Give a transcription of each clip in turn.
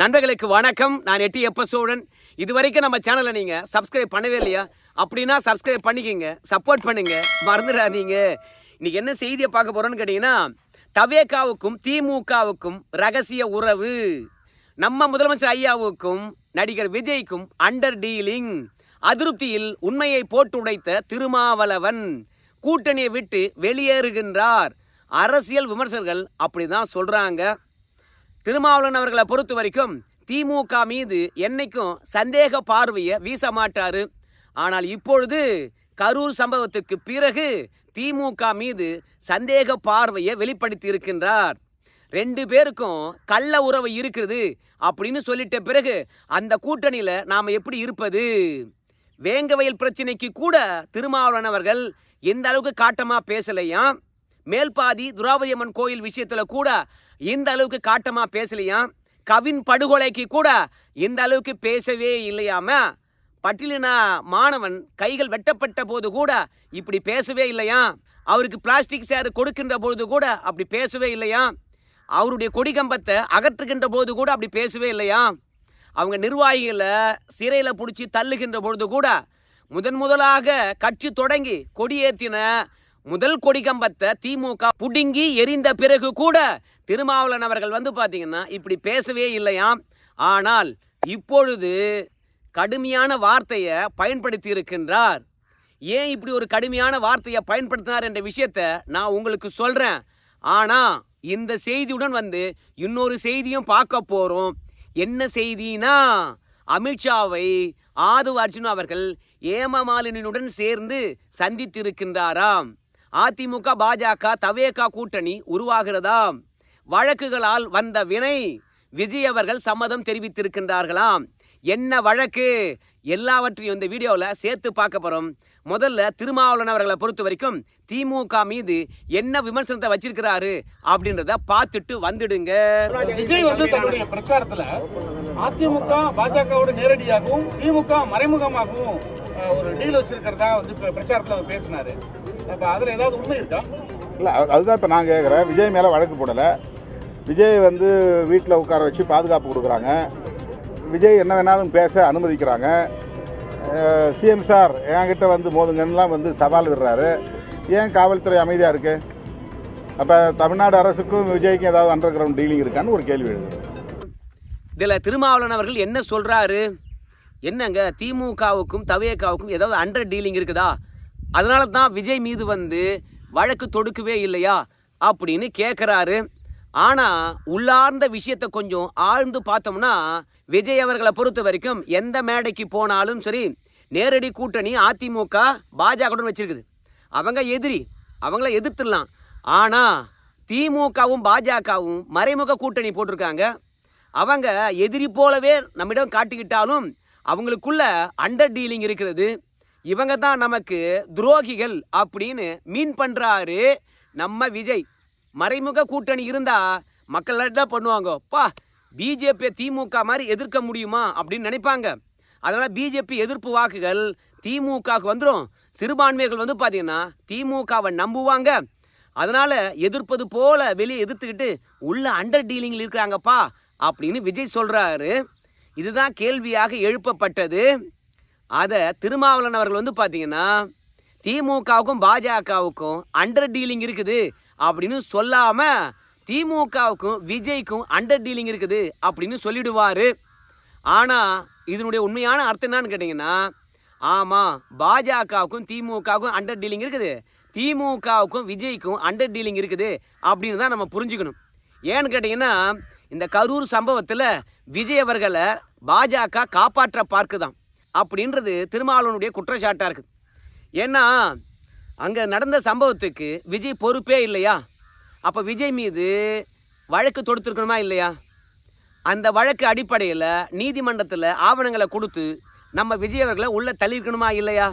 நண்பர்களுக்கு வணக்கம். நான் எட்டி எப்ப சோழன். இது வரைக்கும் நம்ம சேனலை நீங்கள் சப்ஸ்கிரைப் பண்ணவே இல்லையா? அப்படின்னா சப்ஸ்கிரைப் பண்ணிக்கிங்க. சப்போர்ட் பண்ணுங்க. மறந்துடாதீங்க. இன்னைக்கு என்ன செய்தியை பார்க்க போகிறோன்னு கேட்டிங்கன்னா தவேகாவுக்கும் திமுகவுக்கும் ரகசிய உறவு. நம்ம முதலமைச்சர் ஐயாவுக்கும் நடிகர் விஜய்க்கும் அண்டர் டீலிங் அதிருப்தியில் உண்மையை போட்டு உடைத்த திருமாவளவன். கூட்டணியை விட்டு வெளியேறுகின்றார். அரசியல் விமர்சகர்கள் அப்படிதான் சொல்றாங்க. திருமாவளவன் அவர்களை பொறுத்த வரைக்கும் திமுக மீது என்னைக்கும் சந்தேக பார்வையை வீச மாட்டாரு. ஆனால் இப்பொழுது கரூர் சம்பவத்துக்கு பிறகு திமுக மீது சந்தேக பார்வையை வெளிப்படுத்தி இருக்கின்றார் ரெண்டு பேருக்கும் கள்ள உறவு இருக்குது அப்படின்னு சொல்லிட்ட பிறகு அந்த கூட்டணியில் நாம் எப்படி இருப்பது? வேங்கவயல் பிரச்சனைக்கு கூட திருமாவளவன் அவர்கள் எந்த அளவுக்கு காட்டமா பேசலையாம்? மேல்பாதி துராவதியம்மன் கோயில் விஷயத்துல கூட இந்த அளவுக்கு காட்டமா பேசலையாம் கவின் படுகொலைக்கு கூட இந்த அளவுக்கு பேசவே இல்லையாம பட்டியலினா மாணவன் கைகள் வெட்டப்பட்ட போது கூட இப்படி பேசவே இல்லையா? அவருக்கு பிளாஸ்டிக் சேர் கொடுக்கின்ற பொழுது கூட அப்படி பேசவே இல்லையா? அவருடைய கொடிகம்பத்தை அகற்றுகின்ற போது கூட அப்படி பேசவே இல்லையா? அவங்க நிர்வாகிகளை சிறையில் பிடிச்சி தள்ளுகின்ற பொழுது கூட முதன் முதலாக கட்சி தொடங்கி கொடியேற்றின முதல் கொடிகம்பத்தை திமுக புடுங்கி எரிந்த பிறகு கூட திருமாவளவன் அவர்கள் வந்து பார்த்தீங்கன்னா இப்படி பேசவே இல்லையாம். ஆனால் இப்பொழுது கடுமையான வார்த்தையை பயன்படுத்தி இருக்கின்றார். ஏன் இப்படி ஒரு கடுமையான வார்த்தையை பயன்படுத்தினார் என்ற விஷயத்தை நான் உங்களுக்கு சொல்கிறேன் ஆனால் இந்த செய்தியுடன் வந்து இன்னொரு செய்தியும் பார்க்க போகிறோம் என்ன செய்தினா அமித்ஷாவை ஆது அர்ஜுன் அவர்கள் ஏமமாலினியுடன் சேர்ந்து சந்தித்திருக்கின்றாராம். அதிமுக பாஜக தவேகா கூட்டணி உருவாகிறதாம். வழக்குகளால் வந்த வினை விஜய் அவர்கள் சம்மதம் தெரிவித்திருக்கின்றார்களாம். என்ன வழக்கு? எல்லாவற்றையும் இந்த வீடியோவில் சேர்த்து பார்க்க போகிறோம் முதல்ல திருமாவளவன் அவர்களை பொறுத்த வரைக்கும் திமுக மீது என்ன விமர்சனத்தை வச்சிருக்கிறாரு அப்படின்றத பார்த்துட்டு வந்துடுங்க. விஜய் வந்து தன்னுடைய பிரச்சாரத்தில் அதிமுக பாஜகவோட நேரடியாகவும் திமுக மறைமுகமாகவும் ஒரு டீல் வச்சிருக்கிறதா வந்து பிரச்சாரத்தில் அவர் பேசினாரு. அதுல ஏதாவது உண்மை இருக்கா? இல்லை அதுதான் இப்போ நான் கேட்குறேன் விஜய் மேலே வழக்கு போடலை. விஜய் வந்து வீட்டில் உட்கார வச்சு பாதுகாப்பு கொடுக்குறாங்க. விஜய் என்ன வேணாலும் பேச அனுமதிக்கிறாங்க. சிஎம் சார் என்கிட்ட வந்து மோதுங்கன்னுலாம் வந்து சவால் விடுறாரு. ஏன் காவல்துறை அமைதியாக இருக்கு? அப்போ தமிழ்நாடு அரசுக்கும் விஜய்க்கும் ஏதாவது அண்டர் கிரவுண்ட் டீலிங் இருக்கான்னு ஒரு கேள்வி எழுது இதில் திருமாவளவன் அவர்கள் என்ன சொல்கிறாரு என்னங்க திமுகவுக்கும் தவேகாவுக்கும் ஏதாவது அண்டர் டீலிங் இருக்குதா? அதனால தான் விஜய் மீது வந்து வழக்கு தொடுக்கவே இல்லையா அப்படின்னு கேட்குறாரு ஆனால் உள்ளார்ந்த விஷயத்தை கொஞ்சம் ஆழ்ந்து பார்த்தோம்னா விஜய் அவர்களை பொறுத்த வரைக்கும் எந்த மேடைக்கு போனாலும் சரி நேரடி கூட்டணி அதிமுக பாஜகவுடன் வச்சிருக்குது. அவங்க எதிரி அவங்கள எதிர்த்துடலாம். ஆனால் திமுகவும் பாஜகவும் மறைமுக கூட்டணி போட்டிருக்காங்க. அவங்க எதிரி போலவே நம்மிடம் காட்டிக்கிட்டாலும் அவங்களுக்குள்ள அண்டர் டீலிங் இருக்கிறது. இவங்க தான் நமக்கு துரோகிகள் அப்படின்னு மீன் பண்ணுறாரு நம்ம விஜய். மறைமுக கூட்டணி இருந்தால் மக்கள் தான் பண்ணுவாங்க பா பிஜேபி திமுக மாதிரி எதிர்க்க முடியுமா? அப்படின்னு நினைப்பாங்க. அதனால் பிஜேபி எதிர்ப்பு வாக்குகள் திமுகவுக்கு வந்துடும் சிறுபான்மையர்கள் வந்து பார்த்தீங்கன்னா திமுகவை நம்புவாங்க. அதனால் எதிர்ப்பது போல் வெளியே எதிர்த்துக்கிட்டு உள்ள அண்டர் டீலிங்கில் இருக்கிறாங்கப்பா அப்படின்னு விஜய் சொல்கிறாரு இதுதான் கேள்வியாக எழுப்பப்பட்டது. அதை திருமாவளவன் அவர்கள் வந்து பார்த்தீங்கன்னா திமுகவுக்கும் பாஜகவுக்கும் அண்டர் டீலிங் இருக்குது அப்படின்னு சொல்லாமல் திமுகவுக்கும் விஜய்க்கும் அண்டர் டீலிங் இருக்குது அப்படின்னு சொல்லிடுவார். ஆனால் இதனுடைய உண்மையான அர்த்தம் என்னன்னு கேட்டிங்கன்னா ஆமாம் பாஜகவுக்கும் திமுகவுக்கும் அண்டர் டீலிங் இருக்குது. திமுகவுக்கும் விஜய்க்கும் அண்டர் டீலிங் இருக்குது அப்படின்னு தான் நம்ம புரிஞ்சுக்கணும். ஏன்னு கேட்டிங்கன்னா இந்த கரூர் சம்பவத்தில் விஜய் அவர்களை பாஜக காப்பாற்ற பார்க்குதான் அப்படின்றது திருமாவளவனுடைய குற்றச்சாட்டாக இருக்குது ஏன்னா அங்கே நடந்த சம்பவத்துக்கு விஜய் பொறுப்பே இல்லையா? அப்போ விஜய் மீது வழக்கு தொடுத்துருக்கணுமா இல்லையா? அந்த வழக்கு அடிப்படையில் நீதிமன்றத்தில் ஆவணங்களை கொடுத்து நம்ம விஜய் அவர்களை உள்ளே தள்ளியிருக்கணுமா இல்லையா?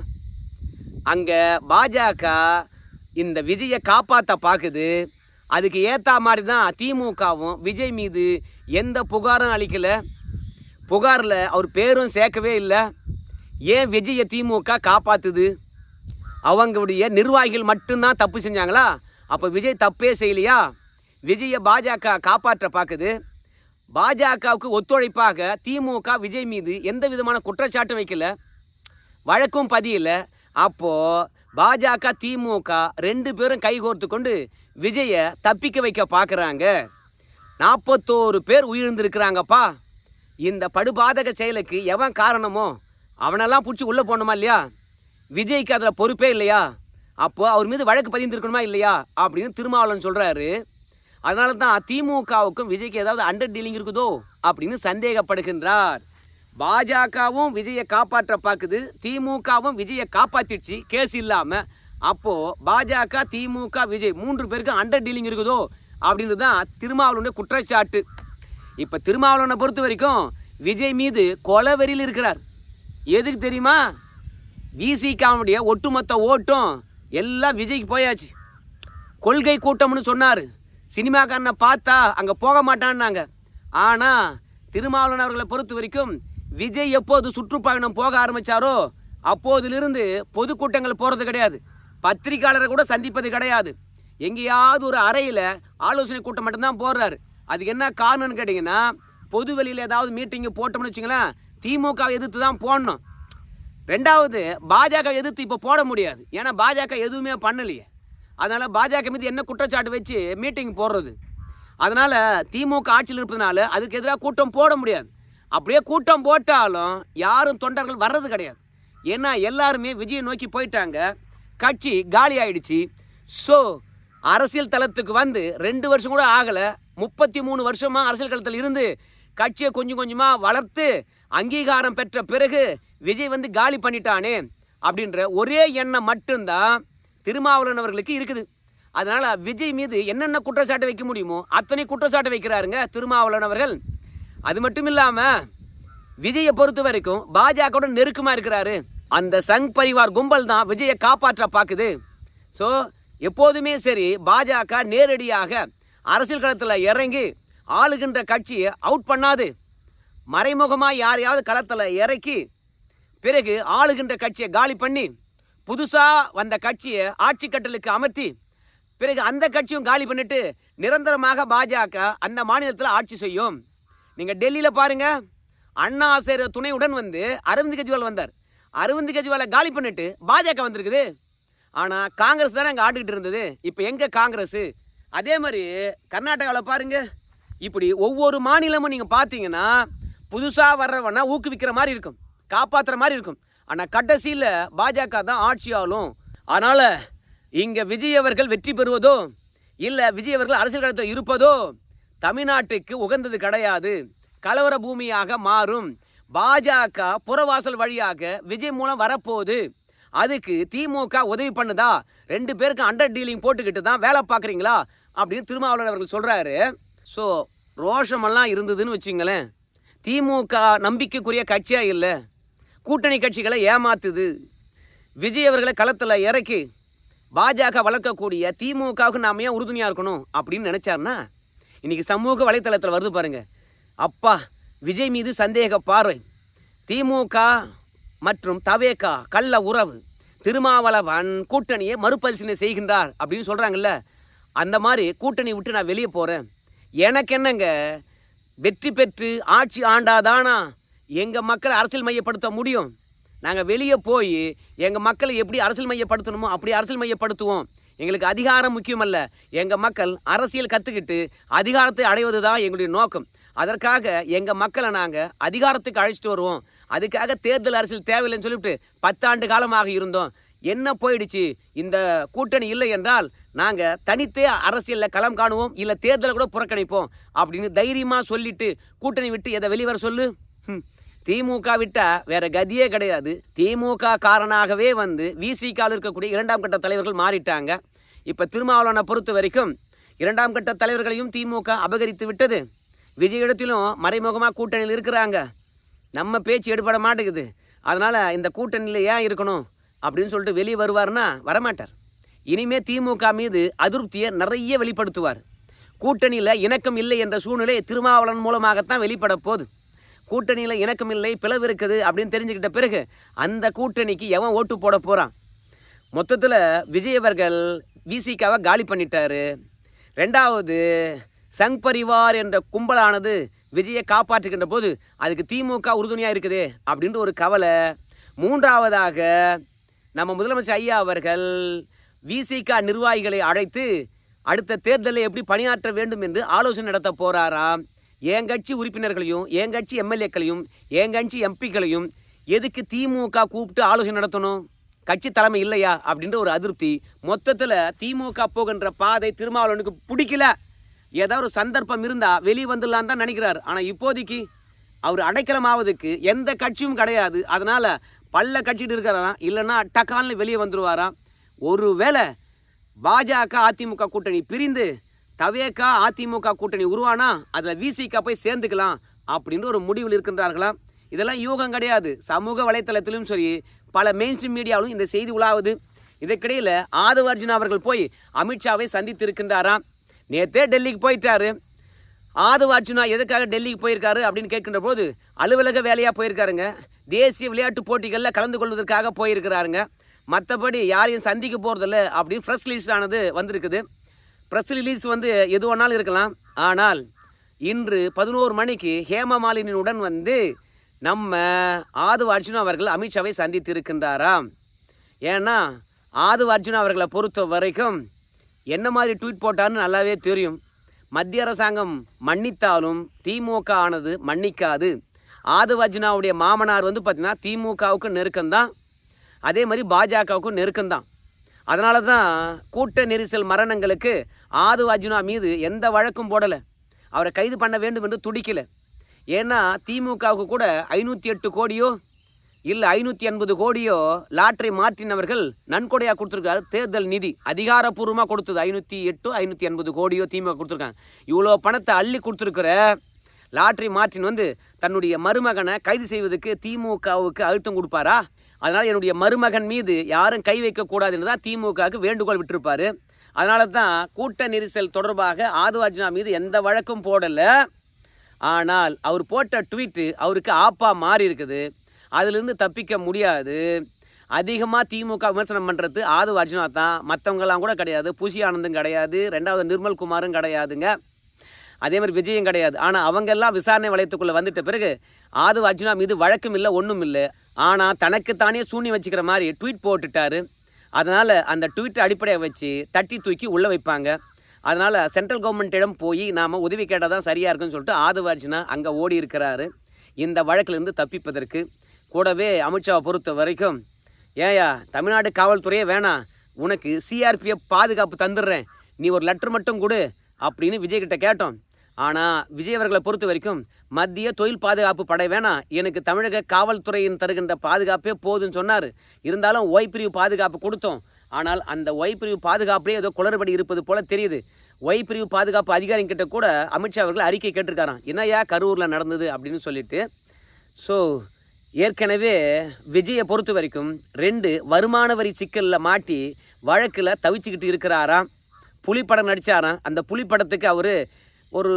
அங்கே பாஜக இந்த விஜயை காப்பாற்ற பார்க்குது அதுக்கு ஏற்ற மாதிரி தான் திமுகவும் விஜய் மீது எந்த புகாரும் அளிக்கலை. புகாரில் அவர் பேரும் சேர்க்கவே இல்லை. ஏன் விஜயை திமுக காப்பாத்துது? அவங்களுடைய நிர்வாகிகள் மட்டும்தான் தப்பு செஞ்சாங்களா? அப்போ விஜய் தப்பே செய்யலையா? விஜயை பாஜக காப்பாற்ற பார்க்குது பாஜகவுக்கு ஒத்துழைப்பாக திமுக விஜய் மீது எந்த விதமான குற்றச்சாட்டும் வைக்கல. வழக்கும் பதியல. அப்போ பாஜக திமுக ரெண்டு பேரும் கைகோர்த்து கொண்டு விஜயை தப்பிக்க வைக்க பார்க்குறாங்க நாற்பத்தோரு பேர் உயிர்ந்திருக்கிறாங்கப்பா இந்த படுபாதக செயலுக்கு எவன் காரணமோ? அவனெல்லாம் பிடிச்சி உள்ளே போகணுமா இல்லையா? விஜய்க்கு அதில் பொறுப்பே இல்லையா? அப்போது அவர் மீது வழக்கு பதிந்திருக்கணுமா இல்லையா? அப்படின்னு திருமாவளவன் சொல்கிறாரு அதனால தான் திமுகவுக்கும் விஜய்க்கு ஏதாவது அண்டர் டீலிங் இருக்குதோ அப்படின்னு சந்தேகப்படுகின்றார். பாஜகவும் விஜயை காப்பாற்ற பார்க்குது திமுகவும் விஜயை காப்பாற்றிடுச்சு கேஸ் இல்லாமல் அப்போது பாஜக திமுக விஜய் மூன்று பேருக்கு அண்டர் டீலிங் இருக்குதோ அப்படின்றது தான் திருமாவளவனுடைய குற்றச்சாட்டு. இப்போ திருமாவளவனை பொறுத்த வரைக்கும் விஜய் மீது கொலவெறியில் இருக்கிறார். எதுக்கு தெரியுமா? விசி காமெடிய ஒட்டுமொத்த ஓட்டும் எல்லாம் விஜய்க்கு போயாச்சு. கொள்கை கூட்டம்னு சொன்னார். சினிமாக்காரனை பார்த்தா அங்கே போக மாட்டான்னாங்க. ஆனால் திருமாவளவன் அவர்களை பொறுத்த வரைக்கும் விஜய் எப்போது சுற்றுப்பயணம் போக ஆரம்பித்தாரோ அப்போதிலிருந்து பொதுக்கூட்டங்கள் போகிறது கிடையாது. பத்திரிக்கையாளரை கூட சந்திப்பது கிடையாது. எங்கேயாவது ஒரு அறையில் ஆலோசனை கூட்டம் மட்டும்தான் போடுறாரு அதுக்கு என்ன காரணம்னு கேட்டிங்கன்னா பொது வெளியில் ஏதாவது மீட்டிங்கு போட்டோம்னு வச்சுங்களேன் திமுக எதிர்த்து தான் போடணும். ரெண்டாவது பாஜக எதிர்த்து இப்போ போட முடியாது. ஏன்னா பாஜக எதுவுமே பண்ணலையே. அதனால் பாஜக மீது என்ன குற்றச்சாட்டு வச்சு மீட்டிங் போடுறது? அதனால் திமுக ஆட்சியில் இருப்பதனால அதுக்கு எதிராக கூட்டம் போட முடியாது. அப்படியே கூட்டம் போட்டாலும் யாரும் தொண்டர்கள் வர்றது கிடையாது. ஏன்னா எல்லாருமே விஜயை நோக்கி போயிட்டாங்க. கட்சி காலி ஆயிடுச்சு. ஸோ அரசியல் தளத்துக்கு வந்து ரெண்டு வருஷம் கூட ஆகலை. முப்பத்தி மூணு வருஷமாக அரசியல் களத்தில் இருந்து கட்சியை கொஞ்சம் கொஞ்சமாக வளர்த்து அங்கீகாரம் பெற்ற பிறகு விஜய் வந்து காலி பண்ணிட்டானே அப்படின்ற ஒரே எண்ணம் மட்டும்தான் திருமாவளவன் அவர்களுக்கு இருக்குது. அதனால் விஜய் மீது என்னென்ன குற்றச்சாட்டு வைக்க முடியுமோ அத்தனை குற்றச்சாட்டு வைக்கிறாருங்க திருமாவளவன் அவர்கள். அது மட்டும் இல்லாமல் விஜயை பொறுத்த வரைக்கும் பாஜகவோட நெருக்கமாக இருக்கிறாரு. அந்த சங் பரிவார் கும்பல் தான் விஜயை காப்பாற்ற பார்க்குது ஸோ எப்போதுமே சரி பாஜக நேரடியாக அரசியல் களத்தில் இறங்கி ஆளுகின்ற கட்சியை அவுட் பண்ணாது. மறைமுகமாக யாரையாவது களத்தில் இறக்கி பிறகு ஆளுகின்ற கட்சியை காலி பண்ணி புதுசாக வந்த கட்சியை ஆட்சி கட்டலுக்கு அமர்த்தி பிறகு அந்த கட்சியும் காலி பண்ணிட்டு நிரந்தரமாக பாஜக அந்த மாநிலத்தில் ஆட்சி செய்யும். நீங்கள் டெல்லியில் பாருங்கள் அண்ணா ஆசிரியர் துணையுடன் வந்து அரவிந்த் கெஜ்ரிவால் வந்தார். அரவிந்த் கெஜ்ரிவாலை காலி பண்ணிட்டு பாஜக வந்திருக்குது. ஆனால் காங்கிரஸ் தானே அங்கே ஆடிக்கிட்டு இருந்தது. இப்போ எங்கே காங்கிரஸ்? அதே மாதிரி கர்நாடகாவில் பாருங்கள் இப்படி ஒவ்வொரு மாநிலமும் நீங்கள் பார்த்தீங்கன்னா புதுசாக வர்றவனா ஊக்குவிக்கிற மாதிரி இருக்கும் காப்பாற்றுற மாதிரி இருக்கும். ஆனால் கடைசியில் பாஜக தான் ஆட்சி ஆளும். அதனால் இங்கே விஜய் அவர்கள் வெற்றி பெறுவதோ இல்லை விஜய் அவர்கள் அரசியல் களத்தில் இருப்பதோ தமிழ்நாட்டுக்கு உகந்தது கிடையாது. கலவர பூமியாக மாறும். பாஜக புறவாசல் வழியாக விஜய் மூலம் வரப்போகுது. அதுக்கு திமுக உதவி பண்ணுதா? ரெண்டு பேருக்கு அண்டர் டீலிங் போட்டுக்கிட்டு தான் வேலை பார்க்குறீங்களா? அப்படின்னு திருமாவளவன் அவர்கள் சொல்கிறாரு ஸோ ரோஷமெல்லாம் இருந்ததுன்னு வச்சுங்களேன். திமுக நம்பிக்கைக்குரிய கட்சியாக இல்லை. கூட்டணி கட்சிகளை ஏமாத்துது. விஜய் அவர்களை களத்தில் இறக்கி பாஜக வளர்க்கக்கூடிய திமுகவுக்கு நாம ஏன் உறுதுணையாக இருக்கணும் அப்படின்னு நினச்சாருன்னா இன்றைக்கி சமூக வலைத்தளத்தில் வருது பாருங்க. அப்பா விஜய் மீது சந்தேக பார்வை. திமுக மற்றும் தவேகா கள்ள உறவு திருமாவளவன் கூட்டணியை மறுபரிசீலனை செய்கின்றார் அப்படின்னு சொல்கிறாங்கல்ல அந்த மாதிரி கூட்டணி விட்டு நான் வெளியே போகிறேன் எனக்கு என்னங்க? வெற்றி பெற்று ஆட்சி ஆண்டாதானா? எங்கள் மக்களை அரசியல் மையப்படுத்த முடியும்? நாங்கள் வெளியே போய் எங்கள் மக்களை எப்படி அரசியல் மையப்படுத்தணுமோ அப்படி அரசியல் மையப்படுத்துவோம். எங்களுக்கு அதிகாரம் முக்கியமல்ல. எங்கள் மக்கள் அரசியல் கற்றுக்கிட்டு அதிகாரத்தை அடைவது தான் எங்களுடைய நோக்கம். அதற்காக எங்கள் மக்களை நாங்கள் அதிகாரத்துக்கு அழைச்சிட்டு வருவோம். அதுக்காக தேர்தல் அரசியல் தேவையில்லைன்னு சொல்லிவிட்டு பத்தாண்டு காலமாக இருந்தோம். என்ன போயிடுச்சு? இந்த கூட்டணி இல்லை என்றால் நாங்கள் தனித்தே அரசியலில் களம் காணுவோம் இல்லை தேர்தலை கூட புறக்கணிப்போம் அப்படின்னு தைரியமாக சொல்லிட்டு கூட்டணி விட்டு எதை வெளிவர சொல்லு? திமுக விட்டால் வேற கதியே கிடையாது. திமுக காரனாகவே வந்து விசிகாவில் இருக்கக்கூடிய இரண்டாம் கட்ட தலைவர்கள் மாறிட்டாங்க. இப்போ திருமாவளவனை பொறுத்த வரைக்கும் இரண்டாம் கட்ட தலைவர்களையும் திமுக அபகரித்து விட்டது. விஜயிடத்திலும் மறைமுகமாக கூட்டணியில் இருக்கிறாங்க. நம்ம பேச்சு எடுபட மாட்டேங்குது. அதனால் இந்த கூட்டணியில் ஏன் இருக்கணும்? அப்படின்னு சொல்லிட்டு வெளியே வருவார்னா வரமாட்டார். இனிமே திமுக மீது அதிருப்தியை நிறைய வெளிப்படுத்துவார். கூட்டணியில் இணக்கம் இல்லை என்ற சூழ்நிலை திருமாவளவன் மூலமாகத்தான் வெளிப்பட போகுது. கூட்டணியில் இணக்கம் இல்லை பிளவு இருக்குது அப்படின்னு தெரிஞ்சுக்கிட்ட பிறகு அந்த கூட்டணிக்கு எவன் ஓட்டு போட போகிறான் மொத்தத்தில் விஜய் அவர்கள் விசிகாவை காலி பண்ணிட்டாரு. ரெண்டாவது சங் பரிவார் என்ற கும்பலானது விஜயை காப்பாற்றுகின்ற போது அதுக்கு திமுக உறுதுணையாக இருக்குது அப்படின்ற ஒரு கவலை. மூன்றாவதாக நம்ம முதலமைச்சர் ஐயா அவர்கள் விசிக நிர்வாகிகளை அழைத்து அடுத்த தேர்தலில் எப்படி பணியாற்ற வேண்டும் என்று ஆலோசனை நடத்த போறாராம். என் கட்சி உறுப்பினர்களையும் என் கட்சி எம்எல்ஏக்களையும் என் கட்சி எம்பிக்களையும் எதுக்கு திமுக கூப்பிட்டு ஆலோசனை நடத்தணும்? கட்சி தலைமை இல்லையா? அப்படின்ற ஒரு அதிருப்தி. மொத்தத்தில் திமுக போகின்ற பாதை திருமாவளவனுக்கு பிடிக்கல. ஏதாவது ஒரு சந்தர்ப்பம் இருந்தால் வெளியே வந்துடலான்னு தான் நினைக்கிறார். ஆனால் இப்போதைக்கு அவர் அடைக்கலமாவதுக்கு எந்த கட்சியும் கிடையாது. அதனால் பல்ல கட்சிட்டு இருக்கிறாராம் இல்லைன்னா டக்கான்னு வெளியே வந்துடுவாராம் ஒருவேளை பாஜக அதிமுக கூட்டணி பிரிந்து தவேகா அதிமுக கூட்டணி உருவானா அதில் விசிகா போய் சேர்ந்துக்கலாம் அப்படின்ற ஒரு முடிவில் இருக்கின்றார்களாம். இதெல்லாம் யூகம் கிடையாது. சமூக வலைத்தளத்திலும் சரி பல மெயின்ஸ்ட்ரீம் மீடியாவிலும் இந்த செய்தி உலாவுது. இதற்கிடையில் ஆதவர்ஜுன் அவர்கள் போய் அமித்ஷாவை சந்தித்து இருக்கின்றாராம் நேற்றே டெல்லிக்கு போயிட்டாரு. ஆதவ அர்ஜுனா எதுக்காக டெல்லிக்கு போயிருக்காரு அப்படின்னு கேட்கின்ற போது அலுவலக வேலையாக போயிருக்காருங்க. தேசிய விளையாட்டு போட்டிகளில் கலந்து கொள்வதற்காக போயிருக்கிறாருங்க. மற்றபடி யாரையும் சந்திக்க போகிறதில்ல அப்படின்னு ஃப்ரெஷ் ரிலீஸ் ஆனது வந்திருக்குது. ப்ரெஸ் ரிலீஸ் வந்து எது வேணாலும் இருக்கலாம். ஆனால் இன்று பதினோரு மணிக்கு ஹேம மாலினியுடன் வந்து நம்ம ஆதவ அர்ஜுனா அவர்கள் அமித்ஷாவை சந்தித்து இருக்கின்றாராம் ஏன்னா ஆதவ அர்ஜுனா அவர்களை பொறுத்த வரைக்கும் என்ன மாதிரி ட்வீட் போட்டார்னு நல்லாவே தெரியும். மத்திய அரசாங்கம் மன்னித்தாலும் திமுக ஆனது மன்னிக்காது. ஆதவஜினாவுடைய மாமனார் வந்து பார்த்திங்கன்னா திமுகவுக்கு நெருக்கம்தான். அதே மாதிரி பாஜகவுக்கும் நெருக்கம்தான். அதனால தான் கூட்ட நெரிசல் மரணங்களுக்கு ஆது அர்ஜுனா மீது எந்த வழக்கும் போடலை. அவரை கைது பண்ண வேண்டும் என்று துடிக்கலை. ஏன்னா திமுகவுக்கு கூட ஐநூற்றி எட்டு கோடியோ இல்லை ஐநூற்றி எண்பது கோடியோ லாட்டரி மாற்றினவர்கள் நன்கொடையாக கொடுத்துருக்காரு. தேர்தல் நிதி அதிகாரப்பூர்வமாக கொடுத்தது. ஐநூற்றி எட்டு ஐநூற்றி எண்பது கோடியோ திமுக கொடுத்துருக்காங்க. இவ்வளோ பணத்தை அள்ளி கொடுத்துருக்குற லாட்ரி மாற்றின் வந்து தன்னுடைய மருமகனை கைது செய்வதற்கு திமுகவுக்கு அழுத்தம் கொடுப்பாரா? அதனால் என்னுடைய மருமகன் மீது யாரும் கை வைக்கக்கூடாதுன்னு தான் திமுகவுக்கு வேண்டுகோள் விட்டிருப்பார். அதனால தான் கூட்ட நெரிசல் தொடர்பாக ஆதுவாஜினா மீது எந்த வழக்கும் போடலை. ஆனால் அவர் போட்ட ட்வீட்டு அவருக்கு ஆப்பா மாறி இருக்குது. அதுலேருந்து தப்பிக்க முடியாது. அதிகமாக திமுக விமர்சனம் பண்ணுறது ஆது அர்ஜுனா தான். மற்றவங்கெல்லாம் கூட கிடையாது. புஷி ஆனந்தும் கிடையாது. ரெண்டாவது நிர்மல் குமாரும் கிடையாதுங்க. அதே மாதிரி விஜயம் கிடையாது. ஆனால் அவங்கெல்லாம் விசாரணை வளையத்துக்குள்ளே வந்துட்ட பிறகு ஆது அர்ஜுனா மீது வழக்கம் இல்லை ஒன்றும் இல்லை. ஆனால் தனக்குத்தானே சூனி வச்சுக்கிற மாதிரி ட்வீட் போட்டுட்டாரு. அதனால் அந்த ட்வீட்டை அடிப்படையை வச்சு தட்டி தூக்கி உள்ளே வைப்பாங்க. அதனால் சென்ட்ரல் கவர்மெண்ட்டிடம் போய் நாம் உதவி கேட்டால் தான் சரியாக இருக்குன்னு சொல்லிட்டு ஆதவ அர்ஜுனா அங்கே ஓடி இருக்கிறாரு இந்த வழக்கிலிருந்து தப்பிப்பதற்கு. கூடவே அமித்ஷாவை பொறுத்த வரைக்கும் ஏயா தமிழ்நாடு காவல்துறையே வேணாம். உனக்கு சிஆர்பிஎஃப் பாதுகாப்பு தந்துடுறேன். நீ ஒரு லெட்டர் மட்டும் கொடு அப்படின்னு விஜய்கிட்ட கேட்டோம். ஆனால் விஜய் அவர்களை பொறுத்த வரைக்கும் மத்திய தொழில் பாதுகாப்பு படை வேணாம். எனக்கு தமிழக காவல்துறையின் தருகின்ற பாதுகாப்பே போதும்னு சொன்னார். இருந்தாலும் ஒய் பிரிவு பாதுகாப்பு கொடுத்தோம். ஆனால் அந்த ஒய் பிரிவு பாதுகாப்புலேயே ஏதோ குளறுபடி இருப்பது போல தெரியுது. ஒய் பிரிவு பாதுகாப்பு அதிகாரிங்கிட்ட கூட அமித்ஷா அவர்கள் அறிக்கை கேட்டிருக்காராம். என்னையா கரூரில் நடந்தது அப்படின்னு சொல்லிட்டு. ஸோ ஏற்கனவே விஜயை பொறுத்த வரைக்கும் ரெண்டு வருமான வரி சிக்கலில் மாட்டி வழக்கில் தவிச்சுக்கிட்டு இருக்கிறாராம். புலிப்படம் நடித்தாராம் அந்த புலிப்படத்துக்கு அவர் ஒரு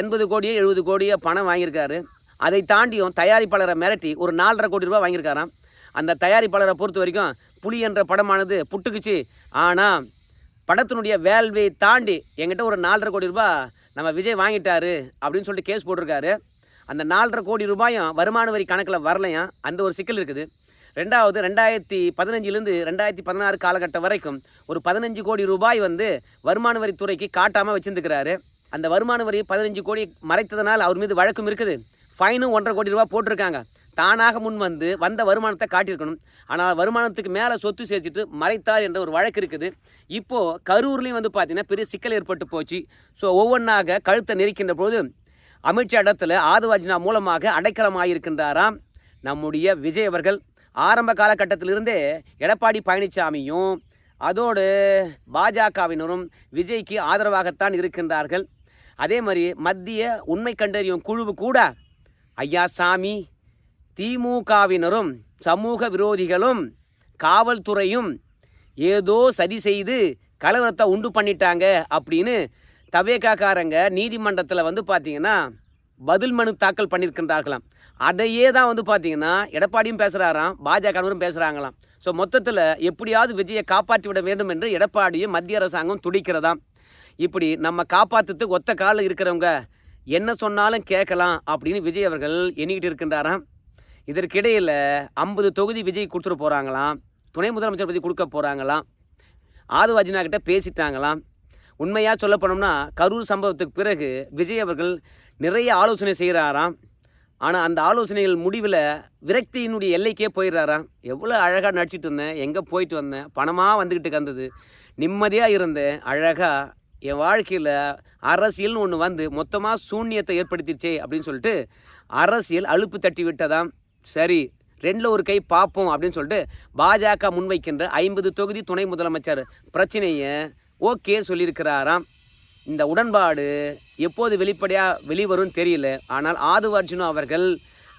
எண்பது கோடியோ எழுபது கோடியோ பணம் வாங்கியிருக்காரு. அதை தாண்டியும் தயாரிப்பாளரை மிரட்டி ஒரு நாலரை கோடி ரூபாய் வாங்கியிருக்காராம். அந்த தயாரிப்பாளரை பொறுத்த வரைக்கும் புலி என்ற படமானது புட்டுக்குச்சு. ஆனால் படத்தினுடைய வேல்வை தாண்டி என்கிட்ட ஒரு நாலரை கோடி ரூபா நம்ம விஜய் வாங்கிட்டாரு அப்படின்னு சொல்லிட்டு கேஸ் போட்டிருக்காரு. அந்த நாலரை கோடி ரூபாயும் வருமான வரி கணக்கில் வரலையா? அந்த ஒரு சிக்கல் இருக்குது. ரெண்டாவது ரெண்டாயிரத்தி பதினஞ்சிலேருந்து ரெண்டாயிரத்தி பதினாறு காலகட்டம் வரைக்கும் ஒரு பதினஞ்சு கோடி ரூபாய் வந்து வருமான வரித்துறைக்கு காட்டாமல் வச்சுருந்துக்கிறாரு. அந்த வருமான வரி பதினஞ்சு கோடி மறைத்ததனால் அவர் மீது வழக்கும் இருக்குது. ஃபைனும் ஒன்றரை கோடி ரூபாய் போட்டிருக்காங்க. தானாக முன் வந்து வந்த வருமானத்தை காட்டியிருக்கணும். ஆனால் வருமானத்துக்கு மேலே சொத்து சேர்த்துட்டு மறைத்தார் என்ற ஒரு வழக்கு இருக்குது. இப்போது கரூர்லேயும் வந்து பார்த்திங்கன்னா பெரிய சிக்கல் ஏற்பட்டு போச்சு. ஸோ ஒவ்வொன்றாக கழுத்தை நெரிக்கின்ற போது அமித்ஷா இடத்துல ஆதுவாஜினா மூலமாக அடைக்கலமாயிருக்கின்றாராம். நம்முடைய விஜய் அவர்கள் ஆரம்ப காலகட்டத்திலிருந்தே எடப்பாடி பழனிசாமியும் அதோடு பாஜகவினரும் விஜய்க்கு ஆதரவாகத்தான் இருக்கின்றார்கள். அதே மாதிரி மத்திய உண்மை கண்டறியும் குழுவு கூட ஐயா சாமி திமுகவினரும் சமூக விரோதிகளும் காவல்துறையும் ஏதோ சதி செய்து கலவரத்தை உண்டு பண்ணிட்டாங்க அப்படின்னு தவேகாக்காரங்க நீதிமன்றத்தில் வந்து பார்த்தீங்கன்னா பதில் மனு தாக்கல் பண்ணியிருக்கின்றார்களாம் அதையே தான் வந்து பார்த்தீங்கன்னா எடப்பாடியும் பேசுகிறாராம் பாஜகவரும் பேசுகிறாங்களாம் ஸோ மொத்தத்தில் எப்படியாவது விஜயை காப்பாற்றி விட வேண்டும் என்று எடப்பாடியும் மத்திய அரசாங்கம் துடிக்கிறதாம். இப்படி நம்ம காப்பாற்றுறதுக்கு ஒத்த காலில் இருக்கிறவங்க என்ன சொன்னாலும் கேட்கலாம் அப்படின்னு விஜய் அவர்கள் எண்ணிக்கிட்டு இருக்கின்றாராம். இதற்கிடையில் ஐம்பது தொகுதி விஜய் கொடுத்துட்டு போகிறாங்களாம் துணை முதலமைச்சர் பற்றி கொடுக்க போகிறாங்களாம் ஆதுவாஜினா கிட்ட பேசிட்டாங்களாம். உண்மையாக சொல்ல போனோம்னா கரூர் சம்பவத்துக்கு பிறகு விஜய் அவர்கள் நிறைய ஆலோசனை செய்கிறாராம். ஆனால் அந்த ஆலோசனைகள் முடிவில் விரக்தியினுடைய எல்லைக்கே போயிடுறாராம். எவ்வளோ அழகாக நடிச்சிட்டு இருந்தேன் எங்கே போயிட்டு வந்தேன் பணமாக வந்துக்கிட்டு கந்தது. நிம்மதியாக இருந்தேன் அழகாக என் வாழ்க்கையில் அரசியல்னு ஒன்று வந்து மொத்தமாக சூன்யத்தை ஏற்படுத்திடுச்சே அப்படின்னு சொல்லிட்டு அரசியல் அலுப்பு தட்டி விட்டதாம். சரி ரெண்டில் ஒரு கை பார்ப்போம் அப்படின்னு சொல்லிட்டு பாஜக முன்வைக்கின்ற ஐம்பது தொகுதி துணை முதலமைச்சர் பிரச்சனையை ஓகே சொல்லியிருக்கிறாராம். இந்த உடன்பாடு எப்போது வெளிப்படையாக வெளிவரும்னு தெரியல. ஆனால் ஆதுவ அர்ஜுனா அவர்கள்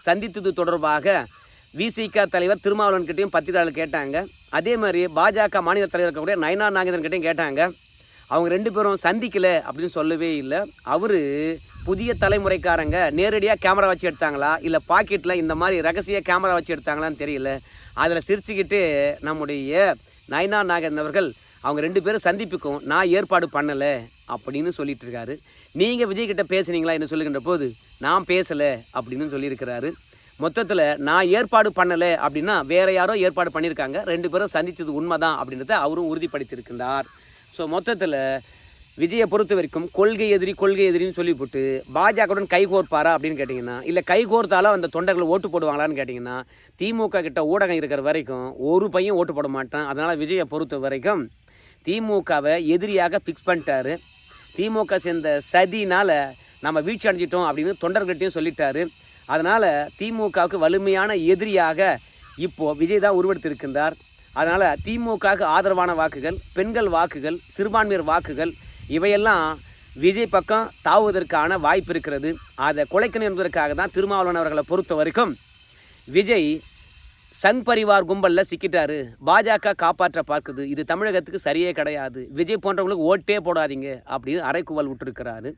சந்தித்தது தொடர்பாக விசிக தலைவர் திருமாவளவன் கிட்டையும் பத்திரிகையாளர் கேட்டாங்க. அதே மாதிரி பாஜக மாநில தலைவர் இருக்கக்கூடிய நயனா நாகேந்திரன் கிட்டையும் கேட்டாங்க. அவங்க ரெண்டு பேரும் சந்திக்கல அப்படின்னு சொல்லவே இல்லை. அவர் புதிய தலைமுறைக்காரங்க நேரடியாக கேமரா வச்சு எடுத்தாங்களா? இல்லை பாக்கெட்டில் இந்த மாதிரி ரகசிய கேமரா வச்சு எடுத்தாங்களான்னு தெரியல. அதில் சிரிச்சுக்கிட்டு நம்முடைய நயனா நாகேந்திரன் அவர்கள் அவங்க ரெண்டு பேரும் சந்திப்புக்கும் நான் ஏற்பாடு பண்ணலை அப்படின்னு சொல்லிட்டு இருக்காரு நீங்கள் விஜய் கிட்ட பேசுனீங்களா என்ன சொல்லுகின்ற போது நான் பேசலை அப்படின்னு சொல்லியிருக்கிறாரு. மொத்தத்தில் நான் ஏற்பாடு பண்ணலை அப்படின்னா வேற யாரோ ஏற்பாடு பண்ணியிருக்காங்க. ரெண்டு பேரும் சந்தித்தது உண்மைதான் அப்படின்றத அவரும் உறுதிப்படுத்தியிருக்கின்றார். ஸோ மொத்தத்தில் விஜயை பொறுத்த வரைக்கும் கொள்கை எதிரி கொள்கை எதிரின்னு சொல்லிவிட்டு பாஜகவுடன் கைகோர்ப்பாரா அப்படின்னு கேட்டிங்கன்னா இல்லை கைகோர்த்தாலும் அந்த தொண்டர்கள் ஓட்டு போடுவாங்களான்னு கேட்டிங்கன்னா திமுக கிட்ட ஊடகம் இருக்கிற வரைக்கும் ஒரு பையன் ஓட்டு போட மாட்டான். அதனால் விஜயை பொறுத்த வரைக்கும் திமுகவை எதிரியாக ஃபிக்ஸ் பண்ணிட்டாரு. திமுக சேர்ந்த சதினால் நம்ம வீழ்ச்சி அடைஞ்சிட்டோம் அப்படின்னு தொண்டர்கிட்டையும் சொல்லிட்டாரு. அதனால் திமுகவுக்கு வலிமையான எதிரியாக இப்போது விஜய் தான் உருவெடுத்திருக்கின்றார். அதனால் திமுகவுக்கு ஆதரவான வாக்குகள் பெண்கள் வாக்குகள் சிறுபான்மையர் வாக்குகள் இவையெல்லாம் விஜய் பக்கம் தாவுவதற்கான வாய்ப்பு இருக்கிறது. அதை குலைக்கணும் என்பதற்காக தான் திருமாவளவன் அவர்களை பொறுத்த வரைக்கும் விஜய் சங் பரிவார் கும்பலில் சிக்கிட்டாரு. பாஜக காப்பாற்ற பார்க்குது. இது தமிழகத்துக்கு சரியே கிடையாது. விஜய் போன்றவங்களுக்கு ஓட்டே போடாதீங்க அப்படின்னு அரைக்குவல் விட்டுருக்கிறாரு.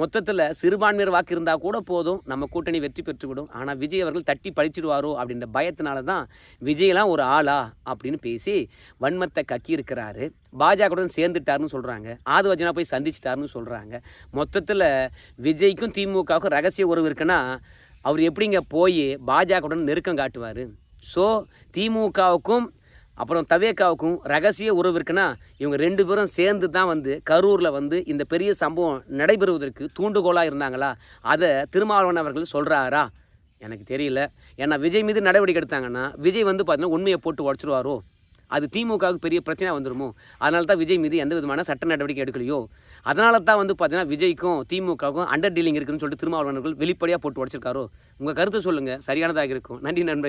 மொத்தத்தில் சிறுபான்மையர் வாக்கு இருந்தால் கூட போதும். நம்ம கூட்டணி வெற்றி பெற்றுவிடும். ஆனால் விஜய் அவர்கள் தட்டி பழிச்சிடுவாரோ அப்படின்ற பயத்தினால தான் விஜயெல்லாம் ஒரு ஆளா அப்படின்னு பேசி வன்மத்தை கக்கி இருக்கிறாரு பாஜகவுடன் சேர்ந்துட்டாருன்னு சொல்கிறாங்க ஆதுவஜனா போய் சந்திச்சிட்டாருன்னு சொல்கிறாங்க மொத்தத்தில் விஜய்க்கும் திமுகவுக்கும் ரகசிய உறவு இருக்குன்னா அவர் எப்படிங்க போய் பாஜகவுடன் நெருக்கம் காட்டுவார்? ஸோ திமுகவுக்கும் அப்புறம் தவேக்காவுக்கும் ரகசிய உறவு இருக்குன்னா இவங்க ரெண்டு பேரும் சேர்ந்து தான் வந்து கரூரில் வந்து இந்த பெரிய சம்பவம் நடைபெறுவதற்கு தூண்டுகோலாக இருந்தாங்களா? அதை திருமாவளவன் அவர்கள் சொல்கிறாரா எனக்கு தெரியல. ஏன்னா விஜய் மீது நடவடிக்கை எடுத்தாங்கன்னா விஜய் வந்து பார்த்தீங்கன்னா உண்மையை போட்டு உடச்சிருவாரோ? அது திமுகவுக்கு பெரிய பிரச்சனை வந்துருமோ? அதனால தான் விஜய் மீது எந்த விதமான சட்ட நடவடிக்கை எடுக்கலையோ? அதனால தான் வந்து பார்த்தீங்கன்னா விஜய்க்கும் திமுகவுக்கும் அண்டர் டீலிங் இருக்குன்னு சொல்லிட்டு திருமாவளவன் வெளிப்படையாக போட்டு உடச்சிருக்காரோ? உங்கள் கருத்து சொல்லுங்கள் சரியானதாக இருக்கும். நன்றி நண்பர்களே.